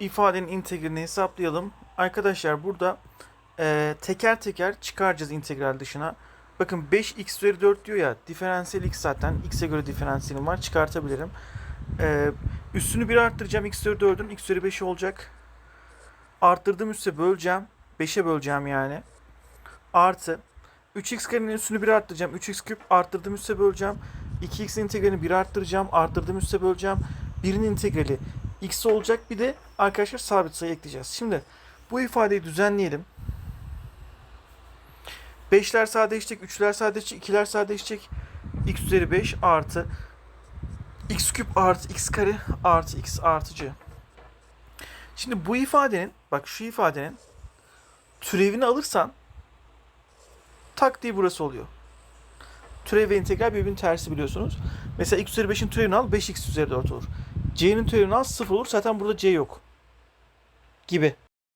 ifadenin integralini hesaplayalım. Arkadaşlar burada e, teker teker çıkaracağız integral dışına. Bakın 5x üzeri 4 diyor ya. Diferansiyel x zaten. x'e göre diferansiyelim var. Çıkartabilirim. E, üstünü 1 arttıracağım. x üzeri 4'ün x üzeri 5 olacak. Arttırdığım üste böleceğim. 5'e böleceğim yani. Artı 3x karenin üstünü 1 arttıracağım. 3x küp arttırdığım üste böleceğim. 2x integralini 1 arttıracağım. Arttırdığım üste böleceğim. 1'in integrali x olacak. Bir de arkadaşlar sabit sayı ekleyeceğiz. Şimdi bu ifadeyi düzenleyelim. 5'ler sadeleşecek, 3'ler sadeleşecek, 2'ler sadeleşecek. x üzeri 5 artı x küp artı x kare artı x artıcı. Şimdi bu ifadenin, bak şu ifadenin türevini alırsan tak diye burası oluyor. Türev ve integral birbirinin tersi biliyorsunuz. Mesela x üzeri 5'in türevini al 5x üzeri 4 olur. C'nin türevini al 0 olur. Zaten burada c yok. Gibi.